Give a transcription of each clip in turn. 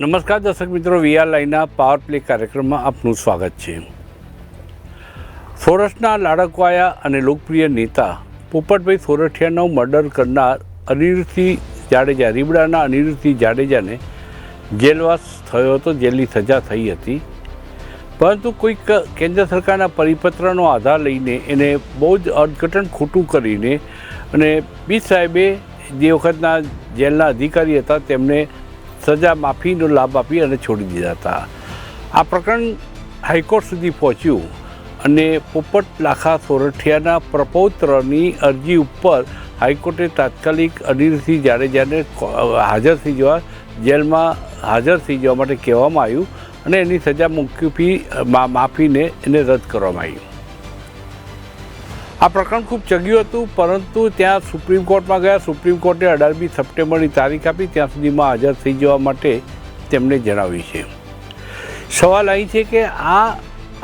નમસ્કાર દર્શક મિત્રો, વીઆર લાઈના પાવર પ્લે કાર્યક્રમમાં આપનું સ્વાગત છે. સૌરાષ્ટ્રના લાડકવાયા અને લોકપ્રિય નેતા પોપટભાઈ સોરઠિયાનો મર્ડર કરનાર અનિરુદ્ધસિંહ જાડેજા, રીબડાના અનિરુદ્ધસિંહ જાડેજાને જેલવાસ થયો હતો, જેલની સજા થઈ હતી. પરંતુ કોઈક કેન્દ્ર સરકારના પરિપત્રનો આધાર લઈને એને બહુ જ અર્થઘટન ખોટું કરીને અને બી સાહેબે જે વખતના જેલના અધિકારી હતા, તેમને સજા માફીનો લાભ આપી અને છોડી દીધા હતા. આ પ્રકરણ હાઈકોર્ટ સુધી પહોંચ્યું અને પોપટ લાખા સોરઠિયાના પ્રપૌત્રની અરજી ઉપર હાઈકોર્ટે તાત્કાલિક અનિલસિંહ જાડેજાને હાજર થઈ જવા, જેલમાં હાજર થઈ જવા માટે કહેવામાં આવ્યું અને એની સજા મુક્યુફી માફીને એને રદ કરવામાં આવી. આ પ્રકરણ ખૂબ ચગ્યું હતું, પરંતુ ત્યાં સુપ્રીમ કોર્ટમાં ગયા. સુપ્રીમ કોર્ટે અઢારમી સપ્ટેમ્બરની તારીખ આપી. ત્યાં સુધીમાં હાજર થઈ જવા માટે તેમણે જણાવ્યું છે. સવાલ અહીં છે કે આ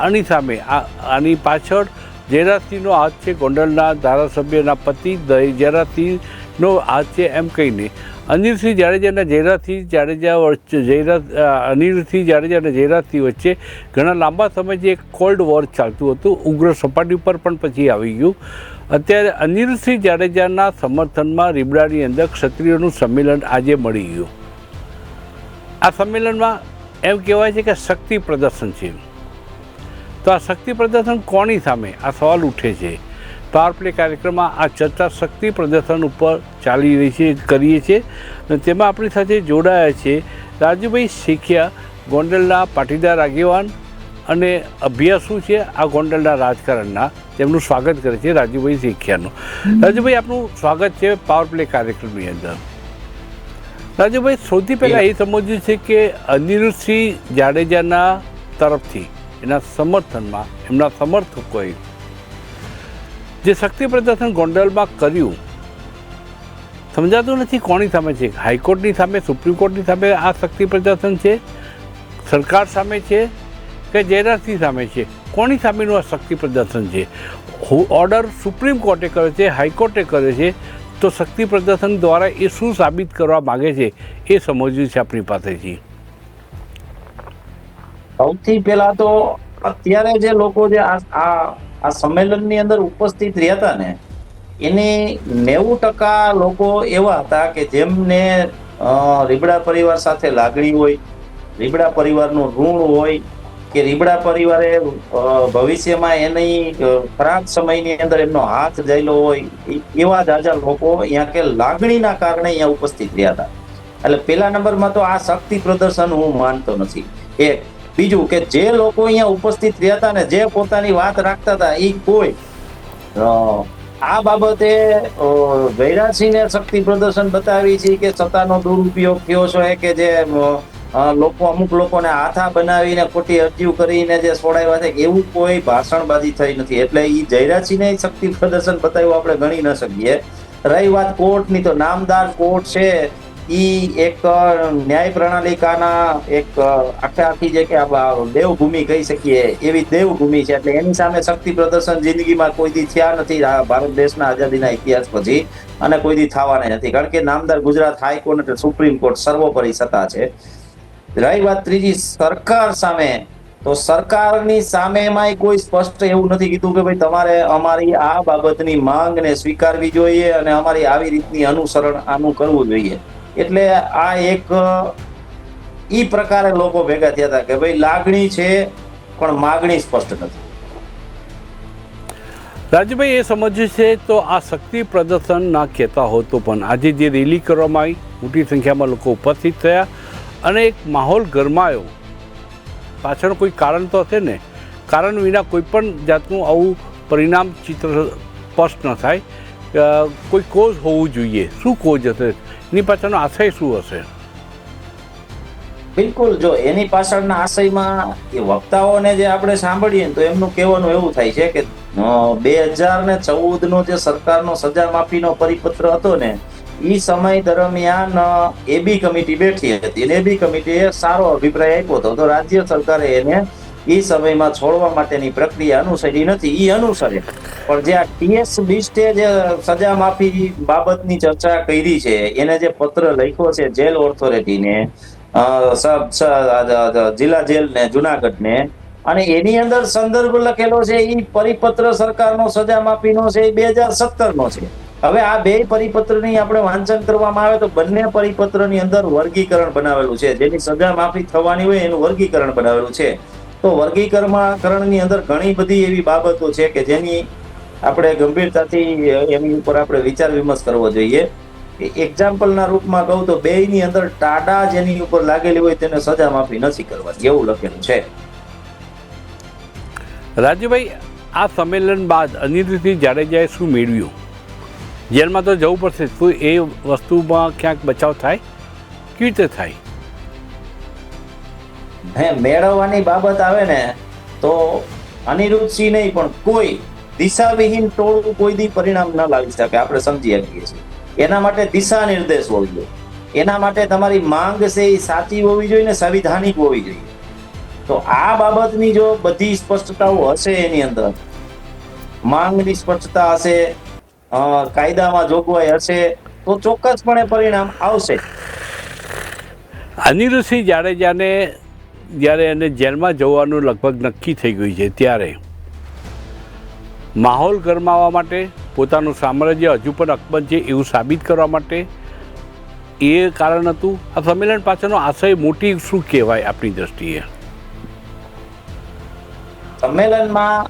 આની સામે, આ આની પાછળ જેરાસિંહનો હાથ છે ગોંડલના ધારાસભ્યના પતિ જયરાજસિંહનો હાથ છે એમ કહીને અનિલસિંહ જાડેજા અને જાડેજા વચ્ચે, જયરાજ અનિલસિંહ જાડેજા અને જયરાજસિંહ વચ્ચે ઘણા લાંબા સમયથી એક કોલ્ડ વોર ચાલતું હતું. ઉગ્ર સપાટી ઉપર પણ પછી આવી ગયું. અત્યારે અનિલસિંહ જાડેજાના સમર્થનમાં રીબડાની અંદર ક્ષત્રિયોનું સંમેલન આજે મળી ગયું. આ સંમેલનમાં એમ કહેવાય છે કે શક્તિ પ્રદર્શન છે. તો આ શક્તિ પ્રદર્શન કોની સામે? આ સવાલ ઉઠે છે. પાવર પ્લે કાર્યક્રમમાં આ ચર્ચા શક્તિ પ્રદર્શન ઉપર ચાલી રહી છે કરીએ છીએ. અને તેમાં આપણી સાથે જોડાયા છે રાજુભાઈ શેખિયા ગોંડલના પાટીદાર આગેવાન અને અભ્યાસુ છે આ ગોંડલના રાજકારણના. તેમનું સ્વાગત કરે છે રાજુભાઈ શેખિયાનું. રાજુભાઈ આપનું સ્વાગત છે પાવર પ્લે કાર્યક્રમની અંદર. રાજુભાઈ સૌથી પહેલાં એ સમજ્યું છે કે અનિરુદ્ધસિંહ જાડેજાના તરફથી એના સમર્થનમાં એમના સમર્થકોએ જે શક્તિ પ્રદર્શન ગોંડલમાં કર્યું, સમજાતું નથી કોની સામે છે. હાઈકોર્ટની સામે, સુપ્રીમ કોર્ટની સામે આ શક્તિ પ્રદર્શન છે? સરકાર સામે છે કે જયરાજસિંહ સામે છે? કોની સામેનું આ શક્તિ પ્રદર્શન છે? ઓર્ડર સુપ્રીમ કોર્ટે કર્યો છે, હાઈકોર્ટે કર્યો છે, તો શક્તિ પ્રદર્શન દ્વારા એ શું સાબિત કરવા માગે છે? એ સમજવું છે આપણી પાસેથી. સૌથી પહેલા તો અત્યારે જે લોકો જે આ આ સંમેલનની અંદર ઉપસ્થિત રહ્યા હતા ને, એની નેવું ટકા લોકો એવા હતા કે જેમને રીબડા પરિવાર સાથે લાગણી હોય, રીબડા પરિવારનું ઋણ હોય, કે રીબડા પરિવારે ભવિષ્યમાં એની ખરાબ સમયની અંદર એમનો હાથ જયેલો હોય એવા જાજા લોકો અહીંયા કે લાગણીના કારણે અહીંયા ઉપસ્થિત રહ્યા હતા. એટલે પેલા નંબરમાં તો આ શક્તિ પ્રદર્શન હું માનતો નથી. એક બીજું કે જે લોકો અહીંયા ઉપસ્થિત રહ્યા હતા ને જે પોતાની વાત રાખતા હતા એ કોઈ. આ બાબતે વૈરાસીને શક્તિ પ્રદર્શન બતાવી છે કે સત્તાનો દુરુપયોગ થયો છે કે જે લોકો અમુક લોકોને હાથા બનાવીને ખોટી અરજીઓ કરીને જે છોડાવ્યા છે, એવું કોઈ ભાષણબાજી થઈ નથી. એટલે એ જયરાજસિંહને શક્તિ પ્રદર્શન બતાવ્યું, આપણે ગણી ન શકીએ. રહી વાત કોર્ટની, તો નામદાર કોર્ટ છે ઈ એક ન્યાય પ્રણાલિકાના એક આખે આખી જે કે દેવભૂમિ કહી શકીએ, એવી દેવભૂમિ છે. એટલે એની સામે શક્તિ પ્રદર્શન જિંદગીમાં કોઈ દી થયા નથી ભારત દેશના આઝાદીના ઇતિહાસ પછી અને કોઈ દી થવાના નથી. કારણ કે નામદાર ગુજરાત હાઈકોર્ટ એટલે સુપ્રીમ કોર્ટ સર્વોપરી સત્તા છે. રહી વાત ત્રીજી, સરકાર સામે. તો સરકારની સામેમાંય કોઈ સ્પષ્ટ એવું નથી કીધું કે ભાઈ તમારે અમારી આ બાબતની માંગને સ્વીકારવી જોઈએ અને અમારી આવી રીતની અનુસરણ આનું કરવું જોઈએ. એટલે આ એક ઈ પ્રકારે લોકો ભેગા થયા હતા કે ભાઈ લાગણી છે, પણ માગણી સ્પષ્ટ નથી. રાજુભાઈ, એ સમજ્યું છે તો આ શક્તિ પ્રદર્શન ના કહેતા હોતો પણ આજે જે રેલી કરવામાં આવી, મોટી સંખ્યામાં લોકો ઉપસ્થિત થયા અને એક માહોલ ગરમાયો. પાછળ કોઈ કારણ તો હશે ને? કારણ વિના કોઈ પણ જાતનું આવું પરિણામ ચિત્ર સ્પષ્ટ ન થાય. કોઈ કોઝ હોવું જોઈએ. શું કોઝ હશે? એની પાછળનો આશય શું હશે? બિલકુલ, જો એની પાછળના આશયમાં એ વક્તાઓને જે આપણે સાંભળીએ તો એમનું કહેવાનું એવું થાય છે કે બે હજાર ને ચૌદ નો જે સરકારનો સજા માફીનો પરિપત્ર હતો ને એ સમય દરમિયાન એબી કમિટી બેઠી હતી. અને એબી કમિટીએ સારો અભિપ્રાય આપ્યો હતો. તો રાજ્ય સરકારે એને એ સમયમાં છોડવા માટેની પ્રક્રિયા અનુસરી નથી એ અનુસરે. પણ જે આ ટીએસ બિસ્ટે જે સજા માફી બાબતની ચર્ચા કરી છે, એને જે પત્ર લખ્યો છે જેલ ઓથોરિટીને જિલ્લા જેલ ને જુનાગઢ ને અને એની અંદર સંદર્ભ લખેલો છે એ પરિપત્ર સરકારનો, સજા માફીનો છે એ બે હજાર સત્તર નો છે. હવે આ બે પરિપત્રની આપણે વાંચન કરવામાં આવે તો બંને પરિપત્રની અંદર વર્ગીકરણ બનાવેલું છે. જેની સજા માફી થવાની હોય એનું વર્ગીકરણ બનાવેલું છે. તો વર્ગીકરણની અંદર ઘણી બધી એવી બાબતો છે કે જેની આપણે ગંભીરતાથી એની ઉપર આપણે વિચાર વિમર્શ કરવો જોઈએ. એક્ઝામ્પલના રૂપમાં કહું તો બેયની અંદર ટાડા જેની ઉપર લાગેલી હોય તેને સજા માફી નથી કરવાની, એવું લખેલું છે. રાજુભાઈ, આ સંમેલન બાદ અનિરુદ્ધસિંહ જાડેજાએ શું મેળવ્યું? જેલમાં તો જવું પડશે, શું એ વસ્તુમાં ક્યાંક બચાવ થાય? કેવી રીતે થાય? હે, મેળવવાની બાબત આવે ને, તો અનિરુદ્ધસિંહ નહીં, પણ કોઈ દિશાવિહીન ટોળું કોઈ દી પરિણામ ન લાવી શકે, આપણે સમજી શકીએ છીએ. એના માટે દિશા નિર્દેશ હોવી જોઈએ. એના માટે તમારી માંગ છે એ સાચી હોવી જોઈએ ને સંવિધાનિક હોવી જોઈએ. તો આ બાબતની જો બધી સ્પષ્ટતાઓ હશે એની અંદર, માંગની સ્પષ્ટતા હશે કાયદામાં જોગવાઈ હશે, તો ચોક્કસપણે પરિણામ આવશે. અનિરુદ્ધસિંહ જાડેજાને જ્યારે એને જેલમાં જવાનું લગભગ નક્કી થઈ ગયું છે, ત્યારે માહોલ ગરમાવા માટે, પોતાનું સામ્રાજ્ય હજુ પણ અકબંધ છે એવું સાબિત કરવા માટે એ કારણ હતું. આ સંમેલન પાછળનો આશય મોટી શું કહેવાય આપણી દ્રષ્ટિએ? સંમેલનમાં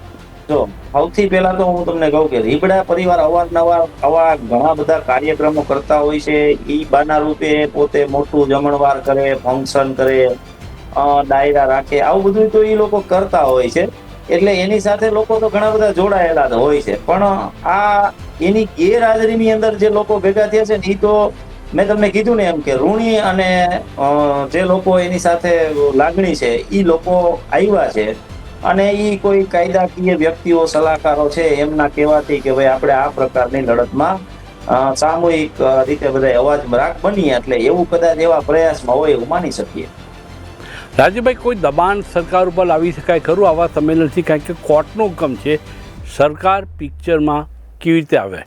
જો સૌથી પહેલા તો હું તમને કહું કે રીબડા પરિવાર અવારનવાર આવા ઘણા બધા કાર્યક્રમો કરતા હોય છે. એ બાના રૂપે પોતે મોટું જમણવાર કરે, ફંક્શન કરે. ડાયરા રાખે. આવું બધું તો એ લોકો કરતા હોય છે. એટલે એની સાથે લોકો તો ઘણા બધા જોડાયેલા હોય છે. પણ આ એની ગેરહાજરીની અંદર જે લોકો ભેગા થયા છે ને એ તો મેં તમને કીધું ને એમ કે ઋણી અને જે લોકો એની સાથે લાગણી છે એ લોકો આવ્યા છે. અને એ કોઈ કાયદાકીય વ્યક્તિઓ, સલાહકારો છે, એમના કહેવાથી કે ભાઈ આપણે આ પ્રકારની લડતમાં સામૂહિક રીતે બધા અવાજ રાખ બનીએ. એટલે એવું કદાચ એવા પ્રયાસમાં હોય એવું માની શકીએ. રાજુભાઈ, કોઈ દબાણ સરકાર ઉપર લાવી શકાય ખરું? આવા સંમેલનથી કારણ કે કોર્ટનો હુકમ છે, સરકાર પિક્ચરમાં કેવી રીતે આવે?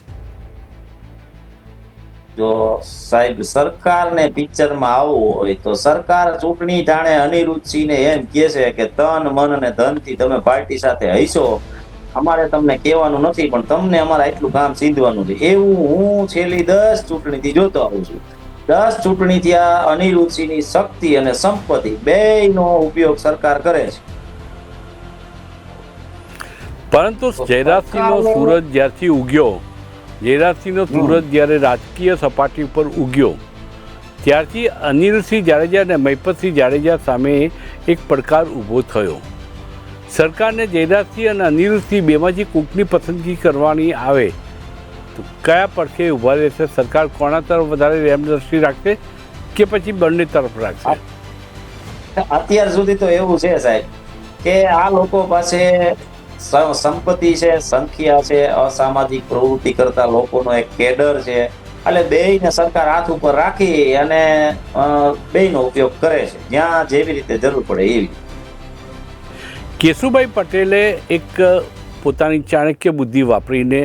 જો સાહેબ, સરકારને પિક્ચરમાં આવવું હોય તો સરકાર ચૂંટણી ટાણે અનિરુદ્ધસિંહને એમ કહે છે કે તન, મન અને ધનથી તમે પાર્ટી સાથે હૈસો અમારે તમને કહેવાનું નથી, પણ તમને અમારે એટલું કામ સીધવાનું છે. એવું હું છેલ્લી દસ ચૂંટણીથી જોતો આવું છું. દસ ચૂંટણી ત્યાં અનિરુચિની શક્તિ અને સંપત્તિ બેયનો ઉપયોગ સરકાર કરે છે. પરંતુ જયરાજસિંહનો સૂરજ જ્યારથી ઉગ્યો જયરાજસિંહનો સૂરજ જ્યારે રાજકીય સપાટી ઉપર ઉગ્યો ત્યારથી અનિલસિંહ જાડેજા અને મહિપતસિંહ જાડેજા સામે એક પડકાર ઊભો થયો. સરકારને જયરાજસિંહ અને અનિલસિંહ બેમાંથી કૂકની પસંદગી કરવાની આવે કયા પડખે ઊભા રહેશે સરકાર કોના તરફ વધારે રેમદ્રષ્ટિ રાખશે કે પછી બંને તરફ રાખશે? અત્યાર સુધી તો એવું છે સાહેબ કે આ લોકો પાસે સંપત્તિ છે સંખ્યા છે અસામાજિક પ્રવૃત્તિ કરતા લોકોનો એક કેડર છે. એટલે બેયને સરકાર હાથ ઉપર રાખી અને બેયનો ઉપયોગ કરે છે. જ્યાં જેવી રીતે જરૂર પડે એવી કેશુભાઈ પટેલે એક પોતાની ચાણક્ય બુદ્ધિ વાપરીને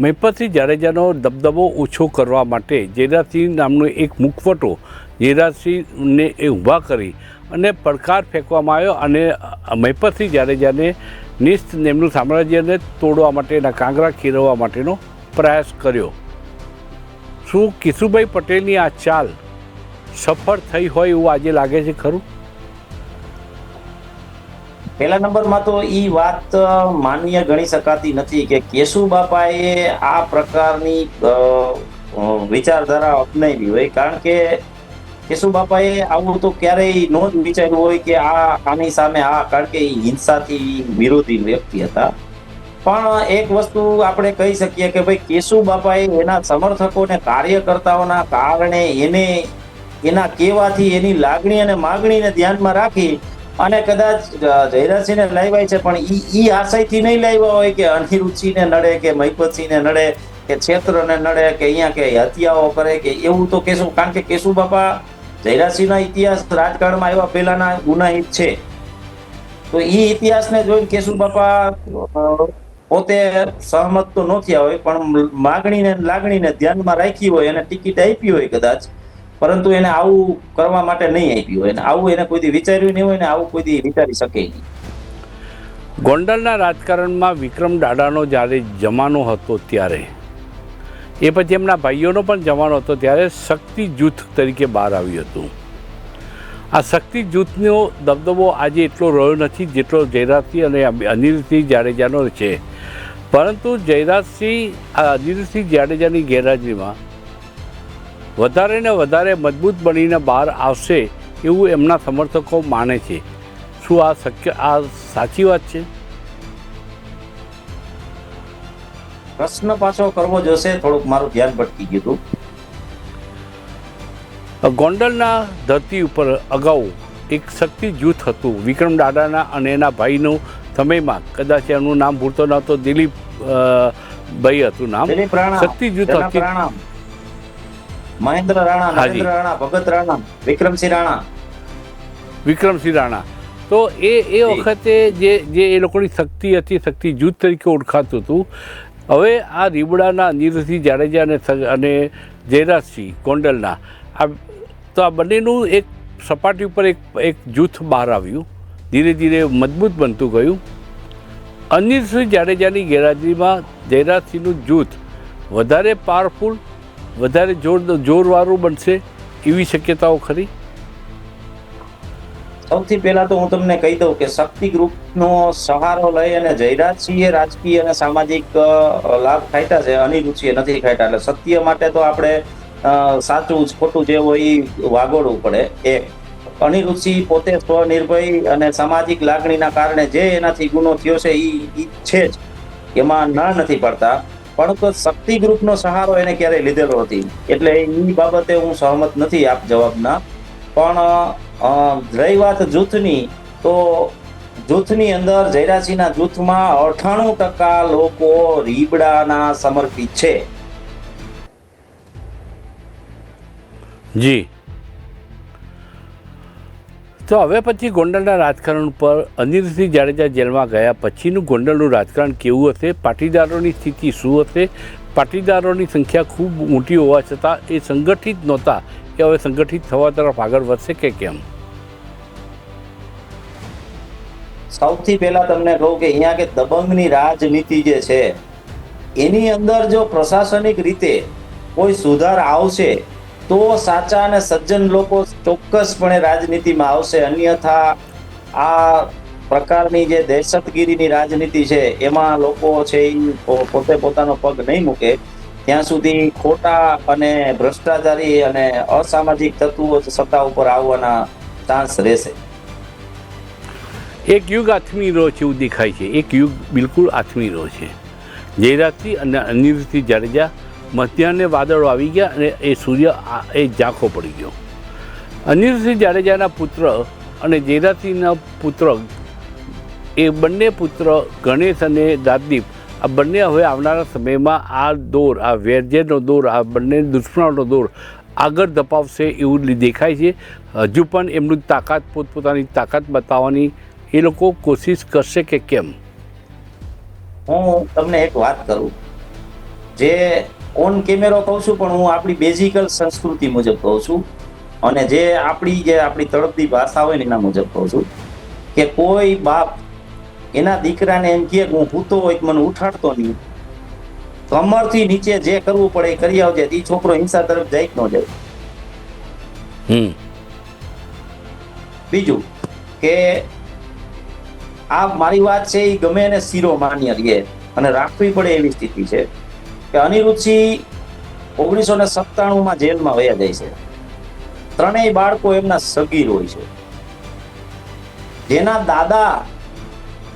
મહિપતસિંહ જાડેજાનો દબદબો ઓછો કરવા માટે જયરાજસિંહ નામનો એક મુખવટો જયરાજસિંહને એ ઊભા કરી અને પડકાર ફેંકવામાં આવ્યો અને મહિપતસિંહ જાડેજાને નિસ્ત એમનું સામ્રાજ્યને તોડવા માટેના કાંગરા ખીરવવા માટેનો પ્રયાસ કર્યો. શું કિશુભાઈ પટેલની આ ચાલ સફળ થઈ હોય એવું આજે લાગે છે ખરું? પહેલા નંબરમાં તો ઈ વાત માન્ય ગણી શકાતી નથી કે કેશુ બાપાએ આ પ્રકારની વિચારધારા અપનાવી હોય. કારણ કે કેશુ બાપાએ આવું તો ક્યારેય નો જ વિચાર્યું હોય કે આ આની સામે આ, કારણ કે હિંસાથી વિરોધી વ્યક્તિ હતા. પણ એક વસ્તુ આપણે કહી શકીએ કે ભાઈ, કેશુ બાપાએ એના સમર્થકોને, કાર્યકર્તાઓના કારણે એને, એના કહેવાથી એની લાગણી અને માગણીને ધ્યાનમાં રાખી અને કદાચ જયરાજસિંહને લાવ્યા છે, પણ ઈ ઈ આશયથી નહીં લાવ્યા હોય કે અનિરુચિને નડે કે મહિપતસિંહને નડે કે ક્ષેત્રને નડે કે અહીંયા કે હત્યાઓ કરે કે એવું તો કેશુ, કારણ કે કેશુ બાપા જયરાજસિંહના ઇતિહાસ રાજકારણમાં આવ્યા પહેલાના ગુનાહિત છે. તો ઈ ઇતિહાસને જોઈને કેશુ બાપા પોતે સહમત તો ન થયા હોય, પણ માગણીને લાગણીને ધ્યાનમાં રાખી હોય અને ટિકિટ આપી હોય કદાચ પરંતુ એને આવું કરવા માટે નહીં આપ્યું હોય. આવું એને કોઈ દી વિચાર્યું નહીં હોય ને આવું કોઈ દી વિચારી શકે નહીં. ગોંડલના રાજકારણમાં વિક્રમ દાડાનો જ્યારે જમાનો હતો ત્યારે, એ પછી એમના ભાઈઓનો પણ જમાનો હતો ત્યારે શક્તિ જૂથ તરીકે બહાર આવ્યું હતું. આ શક્તિ જૂથનો દબદબો આજે એટલો રહ્યો નથી જેટલો જયરાજસિંહ અને અનિલસિંહ જાડેજાનો છે. પરંતુ જયરાજસિંહ અનિલસિંહ જાડેજાની ગેરહાજરીમાં વધારે ને વધારે મજબૂત બનીને બહાર આવશે એવું એમના સમર્થકો માને છે. શું આ શક્ય આ સાચી વાત છે? પ્રશ્ન પાછો કરવો જોશે થોડુંક મારું ધ્યાન ભટકી ગયું ગોંડલના ધરતી ઉપર અગાઉ એક શક્તિ જૂથ હતું વિક્રમ દાદાના અને એના ભાઈનું સમયમાં કદાચ એનું નામ ભૂલતો નહોતો દિલીપ ભાઈ હતું નામ. શક્તિ જૂથ હતી. મહેન્દ્ર રાણા. નરેન્દ્ર રાણા ભગત રાણા વિક્રમસિંહ રાણા. વિક્રમસિંહ રાણા. તો એ એ વખતે જે જે એ લોકોની શક્તિ હતી શક્તિ જૂથ તરીકે ઓળખાતું હતું હવે આ રીબડાના નીરસિંહ જાડેજા અને અને જયરાજસિંહ ગોંડલના આ તો આ બંનેનું એક સપાટી ઉપર એક એક જૂથ બહાર આવ્યું. ધીરે ધીરે મજબૂત બનતું ગયું. અનિલસિંહ જાડેજાની ગેરહાજરીમાં જયરાજસિંહનું જૂથ વધારે પાવરફુલ વધારે જોર જોરવાળું બનશે એવી શક્યતાઓ ખરી? સૌથી પહેલા તો હું તમને કહી દઉં કે શક્તિ ગ્રુપનો સહારો લઈ અને જયરાજસિંહે રાજકીય અને સામાજિક લાભ ખાઈતા છે અનિરુચિએ નથી ખાઈતા એટલે સત્ય માટે તો આપણે સાચું જ ખોટું જે હોય એ વાગોડવું પડે. એક. અનિરુચિ પોતે સ્વનિર્ભય અને સામાજિક લાગણીના કારણે જે એનાથી ગુનો થયો છે એ છે જ. એમાં ના નથી પડતા. પણ શક્તિ શક્તિ ગ્રુપનો સહારો એને ક્યારેય લીધેલો નથી. એટલે એ બાબતે હું સહમત નથી આપ જવાબના. પણ રહી વાત જૂથની, તો જૂથની અંદર જયરાસિંહના જૂથમાં અઠાણું ટકા લોકો રીબડાના સમર્પિત છે. જી. તો હવે પછી ગોંડલના રાજકારણ ઉપર અનિલસિંહ જાડેજા જેલમાં ગયા પછીનું ગોંડલનું રાજકારણ કેવું હશે? પાટીદારોની સ્થિતિ શું હશે? પાટીદારોની સંખ્યા ખૂબ મોટી હોવા છતાં એ સંગઠિત નહોતા. એ હવે સંગઠિત થવા તરફ આગળ વધશે કે કેમ? સૌથી પહેલા તમને કહું કે અહીંયા કે દબંગની રાજનીતિ જે છે, એની અંદર જો પ્રશાસનિક રીતે કોઈ સુધાર આવશે તો સાચા અને સજ્જન લોકો ચોક્કસપણે રાજનીતિમાં આવશે. અન્યથા આ પ્રકારની જે દહેશતગીરીની રાજનીતિ છે, એમાં લોકો છે એ પોતે પોતાનો પગ નહીં મૂકે. ત્યાં સુધી ખોટા અને ભ્રષ્ટાચારી અને અસામાજિક તત્વો સત્તા ઉપર આવવાના ચાન્સ રહેશે. એક યુગ આથમી રહ્યો છે એવું દેખાય છે. એક યુગ બિલકુલ આથમી રહ્યો છે. જયરાજસિંહ અને અનિલસિંહ જાડેજા મધ્યાહને વાદળો આવી ગયા અને એ સૂર્ય એ ઝાંખો પડી ગયો. અનિલસિંહ જાડેજાના પુત્ર અને જેરાસિંહના પુત્ર, એ બંને પુત્ર ગણેશ અને દાદદીપ, આ બંને હવે આવનારા સમયમાં આ દોર, આ વેરજેનો દોર, આ બંને દુશ્મનોનો દોર આગળ ધપાવશે એવું દેખાય છે. હજુ પણ એમનું તાકાત, પોતપોતાની તાકાત બતાવવાની એ લોકો કોશિશ કરશે કે કેમ? હું તમને એક વાત કરું. જે ઓન કેમેરો કહું છું પણ હું આપણી બેઝિકલ સંસ્કૃતિ મુજબ કહું છું. અને જે આપણી જે આપણી તળપદી ભાષા હોય ને એના મુજબ કહું છું. કે કોઈ બાપ એના દીકરાને એમ કહે કે હું ભૂતો હોય મને ઉઠાડતો નહીં. કમરથી નીચે જે કરવું પડે એ કરી આવજે એ છોકરો હિંસા તરફ જાય ન જાય. હમ. બીજું કે આ મારી વાત છે એ ગમે એને શીરો માન્ય રહે. અને રાખવી પડે એવી સ્થિતિ છે. કે અનિરુચિ ઓગણીસો ને સત્તાણું માં જેલમાં વયા જાય છે. ત્રણેય બાળકો એમના સગીર હોય છે. જેના દાદા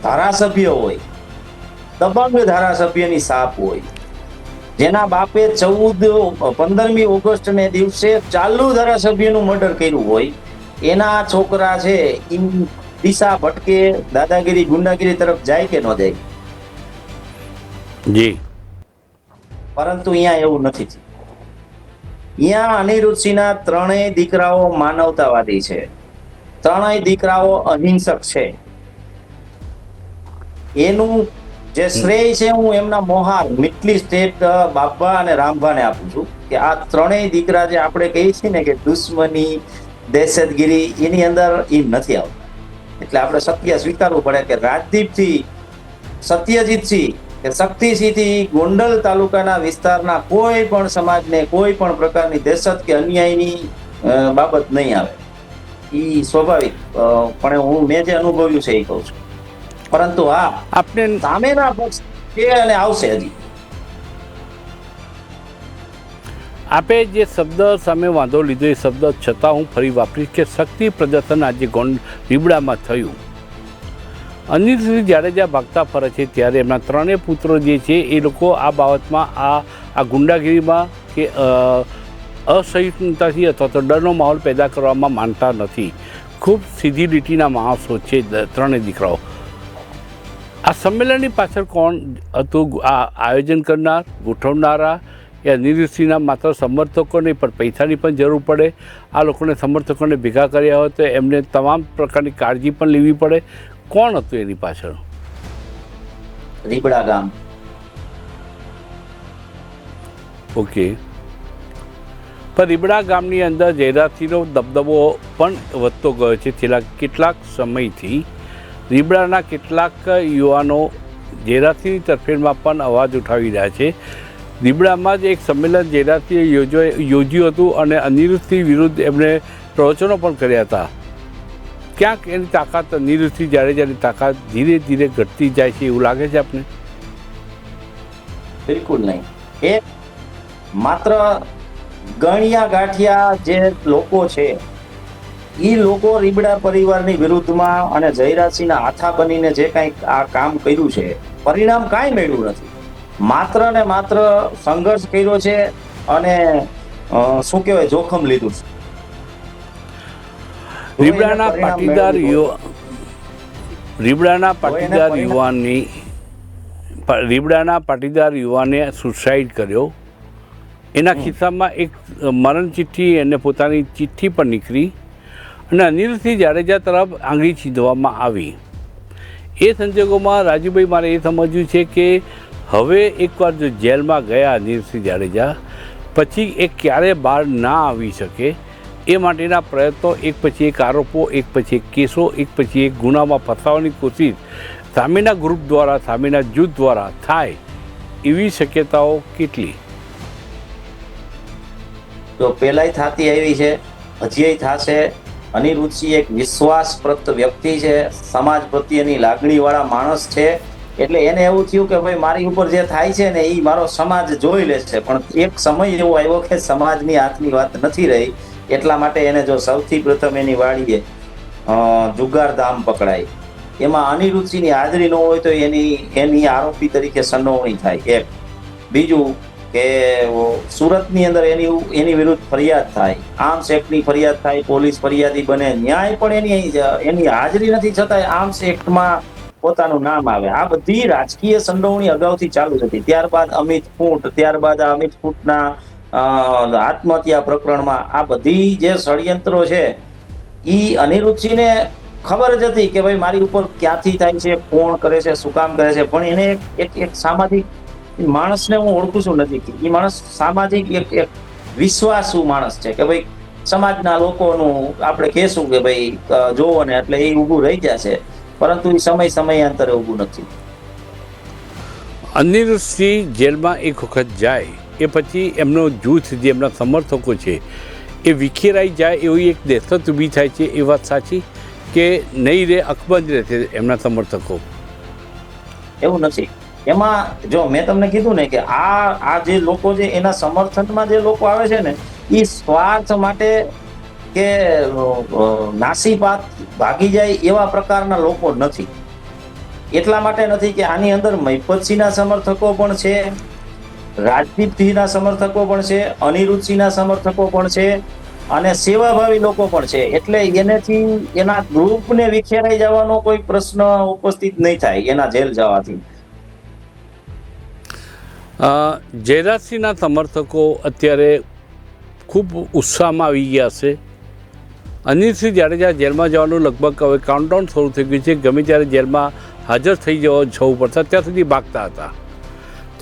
ધારાસભ્ય હોય, દબંગ ધારાસભ્યની સાપ હોય, જેના બાપે ચૌદ, પંદરમી ઓગસ્ટ ને દિવસે ચાલુ ધારાસભ્યનું મર્ડર કર્યું હોય, એના છોકરા છે દિશા ભટકે દાદાગીરી ગુંડાગીરી તરફ જાય કે ન જાય? જી. પરંતુ અહીંયા એવું નથી અહીંયા અનિરુદ્ધસિંહના ત્રણેય દીકરાઓ માનવતાવાદી છે. ત્રણેય દીકરાઓ અહિંસક છે. એનું જે શ્રેય છે હું એમના મોહાર મિટલી સ્ટેટ બાબા અને રામભાને આપું છું કે આ ત્રણેય દીકરા જે આપણે કહીએ છીએ ને કે દુશ્મની, દહેશતગીરી, એની અંદર એ નથી આવતા. એટલે આપણે સત્ય સ્વીકારવું પડે કે રાજદીપથી સત્યજીતસિંહ કે શક્તિસિંહથી ગોંડલ તાલુકાના વિસ્તારના કોઈ પણ સમાજને કોઈ પણ પ્રકારની દહેશત કે અન્યાયની બાબત નહીં આવે. એ સ્વાભાવિક પણ હું મેં જે અનુભવ્યું છે એ કહું છું. પરંતુ હા આપને સામેના પક્ષ છે અને આવશે હજી. આપે જે શબ્દ સામે વાંધો લીધો એ શબ્દ છતાં હું ફરી વાપરીશ કે શક્તિ પ્રદર્શન આજે ગોંડ રીબડામાં થયું. અનિલસિંહ જાડેજા ભાગતા ફરે છે, ત્યારે એમના ત્રણેય પુત્રો જે છે, એ લોકો આ બાબતમાં આ આ ગુંડાગીરીમાં કે અસહિષ્ણુતાથી અથવા તો ડરનો માહોલ પેદા કરવામાં માનતા નથી. ખૂબ સીધી લીટીના માણસો છે ત્રણેય દીકરાઓ. આ સંમેલનની પાછળ કોણ હતું? આ આયોજન કરનાર, ગોઠવનારા એ અનિરુદ્ધસિંહના માત્ર સમર્થકો નહીં પણ પૈસાની પણ જરૂર પડે? આ લોકોને સમર્થકોને ભેગા કર્યા હોય તો એમને તમામ પ્રકારની કાળજી પણ લેવી પડે? કોણ હતું એની પાછળ? રીબડા ગામ. ઓકે. પણ રીબડા ગામની અંદર જેરાથીનો દબદબો પણ વધતો ગયો છે. છેલ્લા કેટલાક સમયથી રીબડાના કેટલાક યુવાનો જયરાજસિંહની તરફેણમાં પણ અવાજ ઉઠાવી રહ્યા છે. રીબડામાં જ એક સંમેલન જયરાજસિંહે યોજો યોજ્યું હતું અને અનિરુદ્ધથી વિરુદ્ધ એમણે પ્રવચનો પણ કર્યા હતા. ક્યાંક એની તાકાત અનિરુદ્ધસિંહ જાડેજાની તાકાત ધીરે ધીરે ઘટતી જાય છે એવું લાગે છે આપને? બિલકુલ નહીં. એ માત્ર ગણિયા ગાંઠિયા જે લોકો છે એ લોકો રીબડા પરિવારની વિરુદ્ધમાં અને જયરાજસિંહના હાથા બનીને જે કંઈક આ કામ કર્યું છે, પરિણામ કાંઈ મેળવ્યું નથી. માત્ર ને માત્ર સંઘર્ષ કર્યો છે અને શું કહેવાય, જોખમ લીધું છે. રીબડાના પાટીદાર યુવા રીબડાના પાટીદાર યુવાનની રીબડાના પાટીદાર યુવાને સુસાઇડ કર્યો. એના ખિસ્સામાં એક મરણ ચિઠ્ઠી એને પોતાની ચિઠ્ઠી પણ નીકળી અને અનિલસિંહ જાડેજા તરફ આંગળી છીંધવામાં આવી. એ સંજોગોમાં રાજુભાઈ મારે એ સમજ્યું છે કે હવે એકવાર જો જેલમાં ગયા અનિલસિંહ જાડેજા પછી એ ક્યારે બહાર ના આવી શકે? એ માટેના પ્રયત્નો, એક પછી એક આરોપો, એક પછી એક કેસો, એક પછી એક ગુનામાં ફસાવાની કોશિશ સામેના ગ્રુપ દ્વારા, સામેના જૂથ દ્વારા થાય એવી શક્યતાઓ કેટલી? તો પહેલાંય થતી આવી છે, હજીય થશે. અનિરુચિ એક વિશ્વાસપ્રત વ્યક્તિ છે, સમાજ પ્રત્યેની લાગણીવાળા માણસ છે. એટલે એને એવું થયું કે ભાઈ, મારી ઉપર જે થાય છે ને એ મારો સમાજ જોઈ લેશે પણ એક સમય એવો આવ્યો કે સમાજની હાથની વાત નથી રહી. એટલા માટે એને જો સૌથી પ્રથમ એની વાડીએ જુગારધામ જુગાર ધામ પકડાય. એમાં અનિરુચિની હાજરી ન હોય તો એની એની આરોપી તરીકે સંડોવણી થાય. એક. બીજું કે સુરતની અંદર એની એની વિરુદ્ધ ફરિયાદ થાય. આર્મ્સ એક્ટની ફરિયાદ થાય, પોલીસ ફરિયાદી બને. ન્યાય પણ એની એની હાજરી નથી છતાંય આર્મ્સ એક્ટમાં પોતાનું નામ આવે. આ બધી રાજકીય સંડોવણી અગાઉથી ચાલુ હતી. ત્યારબાદ અમિત ફૂટ ત્યારબાદ આ અમિત ફૂંટના આત્મહત્યા પ્રકરણમાં આ બધી જે ષડયંત્રો છે એ અનિરુદ્ધસિંહને ખબર જ હતી કે ભાઈ મારી ઉપર ક્યાંથી થાય છે, કોણ કરે છે, શું કામ કરે છે, પણ એને એક- એક સામાજિક માણસને હું ઓળખું છું નથી એ માણસ સામાજિક એક એક વિશ્વાસુ માણસ છે કે ભાઈ સમાજના લોકોનું આપણે કહેશું કે ભાઈ જોવો ને એટલે એ ઊભું રહી જશે પરંતુ એ સમય સમયાંતરે ઊભું નથી. અનિરુદ્ધસિંહ જેલમાં એક વખત જાય એ પછી એમનો જૂથ જે એમના સમર્થકો છે, એ વિખેરાઈ જાય એવી એક દહેશત ઊભી થાય છે, એ વાત સાચી કે નહીં રે, અકબંધ રહેશે એમના સમર્થકો. એવું નથી. એમાં જો મેં તમને કીધું ને કે આ આ જે લોકો છે એના સમર્થનમાં જે લોકો આવે છે ને એ સ્વાર્થ માટે કે નાસીપાત ભાગી જાય એવા પ્રકારના લોકો નથી. એટલા માટે નથી કે આની અંદર મહિપતસિંહના સમર્થકો પણ છે રાજદીપસિંહના સમર્થકો પણ છે અનિરુદ્ધસિંહના સમર્થકો પણ છે અને સેવાભાવી લોકો પણ છે. એટલે એનેથી એના ગ્રુપને વિખેરાઈ જવાનો કોઈ પ્રશ્ન ઉપસ્થિત નહીં થાય, એના જેલ જવાથી. જયરાજસિંહના સમર્થકો અત્યારે ખૂબ ઉત્સાહમાં આવી ગયા છે. અનિલસિંહ જાડેજા જેલમાં જવાનું લગભગ હવે કાઉન્ટડાઉન શરૂ થઈ ગયું છે. ગમે ત્યારે જેલમાં હાજર થઈ જવા જવું પડતા ત્યાં સુધી ભાગતા હતા.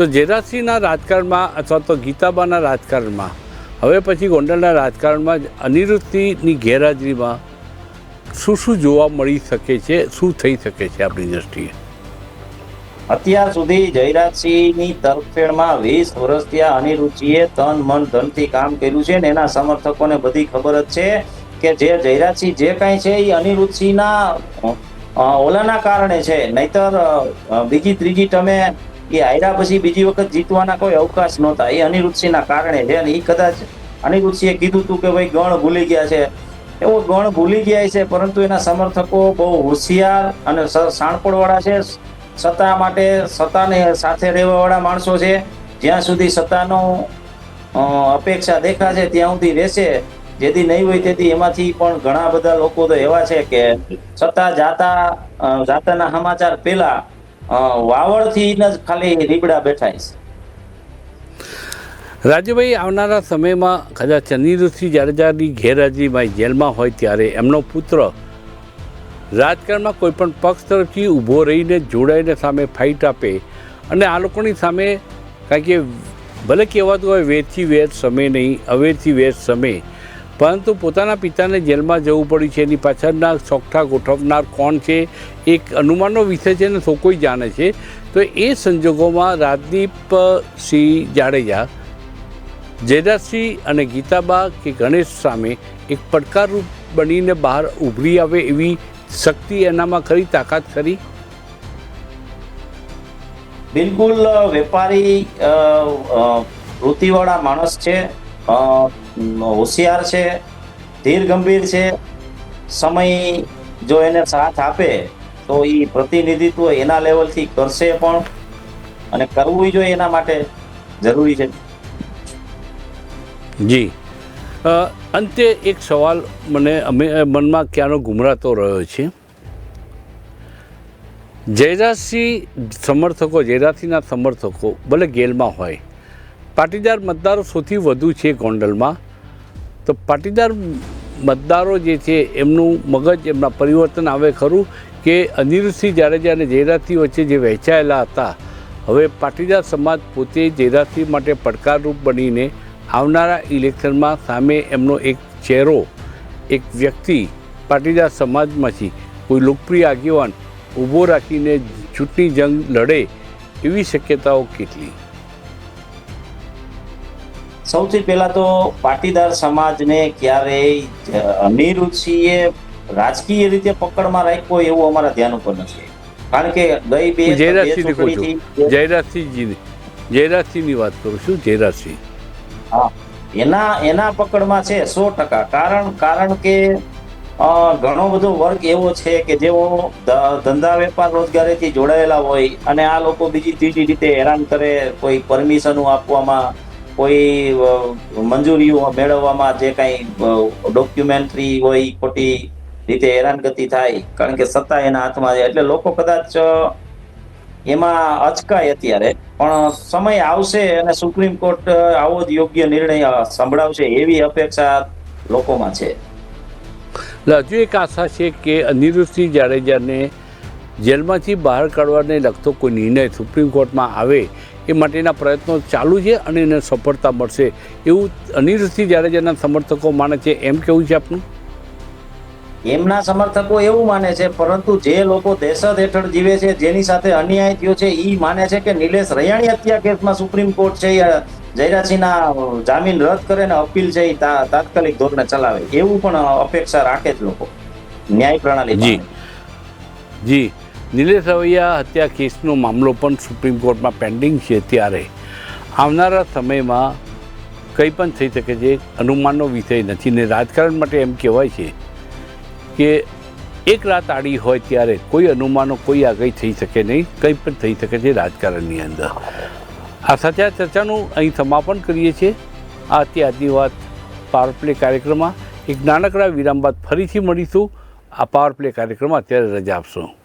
તો જેરાસિંહના રાજકારણમાં અથવા તો ગીતાબાના રાજકારણમાં, હવે પછી ગોંડલના રાજકારણમાં અનિરુદ્ધિની ગેરહાજરીમાં શું શું જોવા મળી શકે છે, શું થઈ શકે છે આપણી દ્રષ્ટિએ? અત્યાર સુધી જયરાજસિંહની તરફેણમાં વીસ વર્ષથી આ અનિરુચિએ તન, મન, ધનથી કામ કર્યું છે ને એના સમર્થકોને બધી ખબર જ છે કે જે જયરાજસિંહ જે કાંઈ છે એ અનિરુચિના ઓલાના કારણે છે. નહીતર બીજી, ત્રીજી ટમે એ હાર્યા પછી બીજી વખત જીતવાના કોઈ અવકાશ નહોતા. એ અનિરુદ્ધસિંહના કારણે છે અને એ કદાચ અનિરુદ્ધસિંહે કીધું હતું કે ભાઈ ગણ ભૂલી ગયા છે. એવો ગણ ભૂલી ગયા છે, પરંતુ એના સમર્થકો બહુ હોશિયાર અને સાણપોળવાળા છે. સત્તા માટે સત્તાને સાથે રહેવાવાળા માણસો છે. જ્યાં સુધી સત્તાનો અપેક્ષા દેખાશે ત્યાં સુધી રહેશે. જેથી નહીં હોય તેથી એમાંથી પણ ઘણા બધા લોકો તો એવા છે કે સત્તા જાતા જાતાના સમાચાર પેલા અ, વાવડથી જ ખાલી રીબડા બેઠા છે. રાજુભાઈ આવનારા સમયમાં કદાચ અનિરુદ્ધસિંહ જાડેજાની ગેરહાજરીમાં જેલમાં હોય ત્યારે એમનો પુત્ર રાજકારણમાં કોઈ પણ પક્ષ તરફથી ઊભો રહીને જોડાઈને સામે ફાઇટ આપે અને આ લોકોની સામે કારણ કે ભલે કહેવાતું હોય વેરથી વેર સમય નહીં અવેરથી વેર સમય. પરંતુ પોતાના પિતાને જેલમાં જવું પડ્યું છે, એની પાછળના ચોકઠા ગોઠવનાર કોણ છે, એક અનુમાનનો વિષય છે ને સૌ કોઈ જાણે છે. તો એ સંજોગોમાં રાજદીપ સિંહ જાડેજા જયરાજસિંહ અને ગીતાબા કે ગણેશ સામે એક પડકારરૂપ બનીને બહાર ઉભરી આવે એવી શક્તિ એનામાં ખરી તાકાત ખરી? બિલકુલ વેપારી વૃત્તિવાળા માણસ છે. હોશિયાર છે, ધીર ગંભીર છે, સમય જો એને સાથ આપે, તો એ પ્રતિનિધિત્વ એના લેવલથી કરશે પણ અને કરવું જોઈએ એના માટે જરૂરી છે. જી. અંતે એક સવાલ મને, અમે મનમાં ક્યાંનો ગુમરાતો રહ્યો છે? જયરાજસિંહ સમર્થકો, જયરાજસિંહના સમર્થકો ભલે ગેલમાં હોય પાટીદાર મતદારો સૌથી વધુ છે ગોંડલમાં. તો પાટીદાર મતદારો જે છે એમનું મગજ, એમના પરિવર્તન આવે ખરું કે અનિરુદ્ધસિંહ જાડેજા અને જયરાજસિંહ વચ્ચે જે વહેંચાયેલા હતા, હવે પાટીદાર સમાજ પોતે જયરાજસિંહ માટે પડકારરૂપ બનીને આવનારા ઇલેક્શનમાં સામે એમનો એક ચહેરો, એક વ્યક્તિ પાટીદાર સમાજમાંથી કોઈ લોકપ્રિય આગેવાન ઊભો રાખીને ચૂંટણી જંગ લડે એવી શક્યતાઓ કેટલી? સૌથી પહેલા તો પાટીદાર સમાજને ક્યારેય અનિરુચિએ રાજકીય રીતે પકડમાં રાખ્યો એવું અમારા ધ્યાન ઉપર નથી. કારણ કે ગઈ બે જયરાજસિંહ જયરાજસિંહજીની જયરાજસિંહની વાત કરું છું જયરાજસિંહ. હા એના એના પકડમાં છે સો ટકા. કારણ કારણ કે ઘણો બધો વર્ગ એવો છે કે જેઓ ધંધા વેપાર રોજગારીથી જોડાયેલા હોય અને આ લોકો બીજી ત્રીજી રીતે હેરાન કરે કોઈ પરમિશનો આપવામાં કોઈ મંજૂરીઓ મેળવવામાં જે કાંઈ ડોક્યુમેન્ટરી હોય, ખોટી રીતે હેરાનગતિ થાય, કારણ કે સત્તા એના હાથમાં છે. એટલે લોકો કદાચ એમાં અચકાય અત્યારે. પણ સમય આવશે અને સુપ્રીમ કોર્ટ આવો જ યોગ્ય નિર્ણય સંભળાવશે એવી અપેક્ષા લોકોમાં છે. હજુ એક આશા છે કે અનિરુદ્ધસિંહ જાડેજાને જેલમાંથી બહાર કાઢવાને લગતો કોઈ નિર્ણય સુપ્રીમ કોર્ટમાં આવે એ માટેના પ્રયત્નો ચાલુ છે અને એને સફળતા મળશે. એવું અનિરુદ્ધસિંહ જાડેજાના સમર્થકો માને છે એમ કેવું છે આપનું? એમના સમર્થકો એવું માને છે પરંતુ જે લોકો દહેશત હેઠળ જીવે છે જેની સાથે અન્યાય થયો છે એ માને છે કે નિલેશ રૈયાણી હત્યા કેસમાં સુપ્રીમ કોર્ટ છે એ જયરાજસિંહના જામીન રદ કરે ને અપીલ છે એ તાત્કાલિક ધોરણે ચલાવે. એવું પણ અપેક્ષા રાખે જ લોકો. ન્યાય પ્રણાલી જી. જી. નિલેશ રવૈયા હત્યા કેસનો મામલો પણ સુપ્રીમ કોર્ટમાં પેન્ડિંગ છે ત્યારે. આવનારા સમયમાં કંઈ પણ થઈ શકે છે, અનુમાનનો વિષય નથી ને રાજકારણ માટે એમ કહેવાય છે કે એક રાત આડી હોય ત્યારે કોઈ અનુમાનો, કોઈ આગળ થઈ શકે નહીં, કંઈ પણ થઈ શકે છે રાજકારણની અંદર. આ સાથે આ ચર્ચાનું અહીં સમાપન કરીએ છીએ. આ હતી આજની વાત પાવર પ્લે કાર્યક્રમમાં. એક નાનકડા વિરામ બાદ ફરીથી મળીશું. આ પાવર પ્લે કાર્યક્રમમાં અત્યારે રજા આપશો.